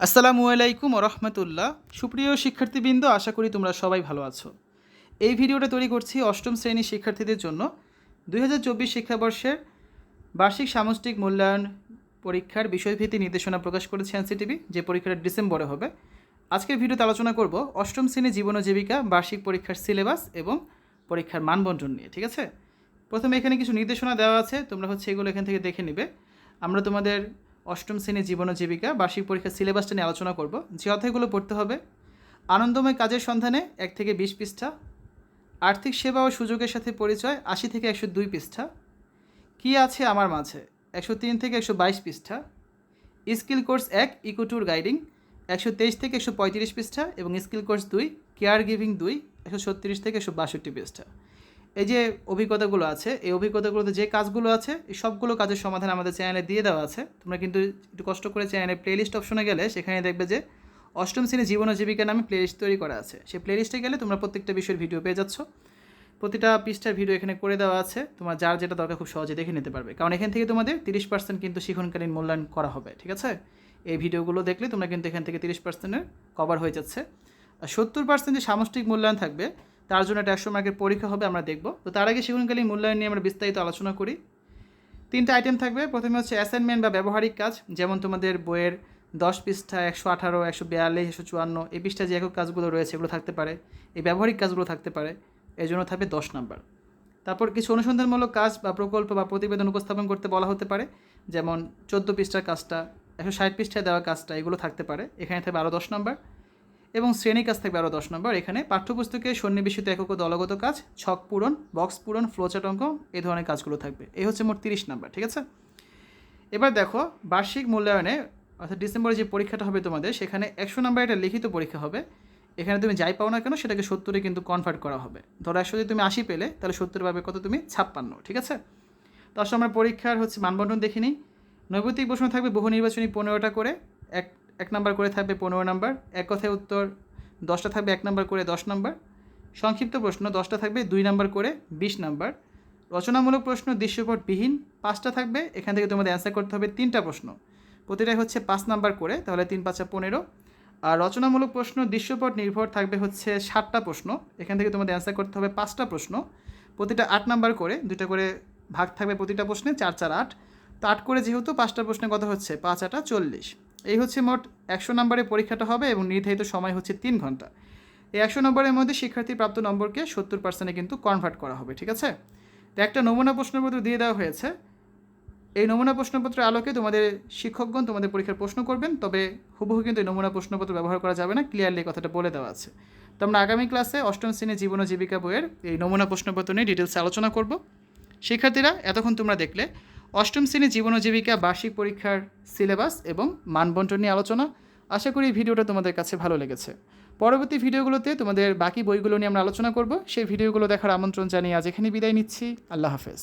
আসসালামু আলাইকুম রহমতুল্লাহ সুপ্রিয় শিক্ষার্থীবৃন্দ, আশা করি তোমরা সবাই ভালো আছো। এই ভিডিওটা তৈরি করছি অষ্টম শ্রেণির শিক্ষার্থীদের জন্য। দুই হাজার চব্বিশ শিক্ষাবর্ষের বার্ষিক সামষ্টিক মূল্যায়ন পরীক্ষার বিষয়ভিত্তিক নির্দেশনা প্রকাশ করেছে এনসিটিভি, যে পরীক্ষাটা ডিসেম্বরে হবে। আজকের ভিডিওতে আলোচনা করব অষ্টম শ্রেণি জীবন জীবিকা, বার্ষিক পরীক্ষার সিলেবাস এবং পরীক্ষার মানবন্টন নিয়ে, ঠিক আছে? প্রথমে এখানে কিছু নির্দেশনা দেওয়া আছে, তোমরা হচ্ছে এগুলো এখান থেকে দেখে নিবে। আমরা তোমাদের অষ্টম শ্রেণি জীবন জীবিকা, বার্ষিক পরীক্ষার সিলেবাসটা নিয়ে আলোচনা করব। যে অধ্যায়গুলো পড়তে হবে, আনন্দময় কাজের সন্ধানে এক থেকে বিশ পৃষ্ঠা, আর্থিক সেবা ও সুযোগের সাথে পরিচয় আশি থেকে একশো দুই পৃষ্ঠা, কী আছে আমার মাঝে একশো তিন থেকে একশো বাইশ পৃষ্ঠা, স্কিল কোর্স এক, ইকো ট্যুর গাইডিং একশো তেইশ থেকে একশো পঁয়ত্রিশ পৃষ্ঠা এবং স্কিল কোর্স দুই কেয়ার গিভিং দুই, একশো ছত্রিশ থেকে একশো বাষট্টি পৃষ্ঠা। এই যে অভিজ্ঞতাগুলো আছে, এই অভিজ্ঞতাগুলোতে যে কাজগুলো আছে, এই সবগুলো কাজের সমাধান আমাদের চ্যানেলে দিয়ে দেওয়া আছে। তোমরা কিন্তু একটু কষ্ট করে চ্যানেলের প্লেলিস্ট অপশনে গেলে সেখানে দেখবে যে অষ্টম শ্রেণি জীবন ও জীবিকা নামে প্লেলিস্ট তৈরি করা আছে। সেই প্লেলিস্টে গেলে তোমরা প্রত্যেকটা বিষয়ের ভিডিও পেয়ে যাচ্ছ। প্রতিটা পৃষ্ঠার ভিডিও এখানে করে দেওয়া আছে। তোমার যার যেটা দরকার খুব সহজে দেখে নিতে পারবে। কারণ এখান থেকে তোমাদের তিরিশ পার্সেন্ট কিন্তু শিক্ষণকালীন মূল্যায়ন করা হবে, ঠিক আছে? এই ভিডিওগুলো দেখলে তোমরা কিন্তু এখান থেকে তিরিশ পার্সেন্টের কভার হয়ে যাচ্ছে। আর সত্তর পার্সেন্ট যে সামষ্টিক মূল্যায়ন থাকবে তার জন্য একটা একশো মার্কের পরীক্ষা হবে, আমরা দেখব। তো তার আগে শিক্ষণকালীন মূল্যায়ন নিয়ে আমরা বিস্তারিত আলোচনা করি। তিনটা আইটেম থাকবে। প্রথমে হচ্ছে অ্যাসাইনমেন্ট বা ব্যবহারিক কাজ, যেমন তোমাদের বইয়ের দশ পৃষ্ঠা, একশো আঠারো, একশো বিয়াল্লিশ, একশো চুয়ান্ন, এই পৃষ্ঠা যে একক কাজগুলো রয়েছে এগুলো থাকতে পারে। এই ব্যবহারিক কাজগুলো থাকতে পারে। এই জন্য থাকবে দশ নাম্বার। তারপর কিছু অনুসন্ধানমূলক কাজ বা প্রকল্প বা প্রতিবেদন উপস্থাপন করতে বলা হতে পারে, যেমন চোদ্দ পৃষ্ঠার কাজটা, একশো ষাট পৃষ্ঠায় দেওয়া কাজটা, এগুলো থাকতে পারে। এখানে থাকবে আরও দশ নাম্বার। এবং শ্রেণি কাজ থাকবে আরও দশ নম্বর। এখানে পাঠ্যপুস্তকে সন্নিবেশিত একক দলগত কাজ, ছক পূরণ, বক্স পূরণ ফ্লোচার্ট অঙ্ক এই ধরনের কাজগুলো থাকবে। এই হচ্ছে মোট তিরিশ নম্বর, ঠিক আছে? এবার দেখো, বার্ষিক মূল্যায়নে, অর্থাৎ ডিসেম্বরে যে পরীক্ষাটা হবে তোমাদের, সেখানে একশো নম্বর একটা লিখিত পরীক্ষা হবে। এখানে তুমি যাই পাও না কেন, সেটাকে সত্তরে কিন্তু কনভার্ট করা হবে। ধরো একশো যদি তুমি আশি পেলে, তাহলে সত্তর পাবে কত তুমি? ছাপ্পান্ন, ঠিক আছে? তো আসলে আমরা পরীক্ষার হচ্ছে মানবন্ধন দেখিনি নৈবতিক প্রশ্ন থাকবে বহু নির্বাচনী পনেরোটা করে, এক এক নাম্বার করে থাকবে পনেরো নাম্বার। এক কথায় উত্তর দশটা থাকবে এক নাম্বার করে দশ নাম্বার। সংক্ষিপ্ত প্রশ্ন, দশটা থাকবে দুই নাম্বার করে বিশ নাম্বার। রচনামূলক প্রশ্ন, দৃশ্যপটবিহীন, পাঁচটা থাকবে, এখান থেকে তোমাদের অ্যান্সার করতে হবে তিনটা প্রশ্ন। প্রতিটাই হচ্ছে পাঁচ নাম্বার করে, তাহলে তিন, পাঁচা পনেরো। আর রচনামূলক প্রশ্ন দৃশ্যপট নির্ভর থাকবে হচ্ছে ষাটটা প্রশ্ন, এখান থেকে তোমাদের অ্যান্সার করতে হবে পাঁচটা প্রশ্ন। প্রতিটা আট নাম্বার করে, দুইটা করে ভাগ থাকবে প্রতিটা প্রশ্নে, চার চার, আট। তো আট করে যেহেতু পাঁচটা প্রশ্নের কথা হচ্ছে, পাঁচ, আটা, চল্লিশ। এই হচ্ছে মোট একশো নম্বরের পরীক্ষাটা হবে এবং নির্ধারিত সময় হচ্ছে তিন ঘণ্টা। এই একশো নম্বরের মধ্যে শিক্ষার্থী প্রাপ্ত নম্বরকে সত্তর পার্সেন্টে কিন্তু কনভার্ট করা হবে, ঠিক আছে? তো একটা নমুনা প্রশ্নপত্র দিয়ে দেওয়া হয়েছে। এই নমুনা প্রশ্নপত্রের আলোকে তোমাদের শিক্ষকগণ তোমাদের পরীক্ষার প্রশ্ন করবেন, তবে হুবহু কিন্তু এই নমুনা প্রশ্নপত্র ব্যবহার করা যাবে না ক্লিয়ারলি কথাটা বলে দেওয়া আছে। তো আমরা আগামী ক্লাসে অষ্টম শ্রেণি জীবন ও জীবিকা বইয়ের এই নমুনা প্রশ্নপত্র নিয়ে ডিটেলসে আলোচনা করব। শিক্ষার্থীরা, এতক্ষণ তোমরা দেখলে অষ্টম শ্রেণি জীবন জীবিকা বার্ষিক পরীক্ষার সিলেবাস এবং মানবন্টন নিয়ে আলোচনা। আশা করি ভিডিওটা তোমাদের কাছে ভালো লেগেছে। পরবর্তী ভিডিওগুলোতে তোমাদের বাকি বইগুলো নিয়ে আমরা আলোচনা করব। সেই ভিডিওগুলো দেখার আমন্ত্রণ জানিয়ে আজ এখানে বিদায় নিচ্ছি। আল্লাহ হাফেজ।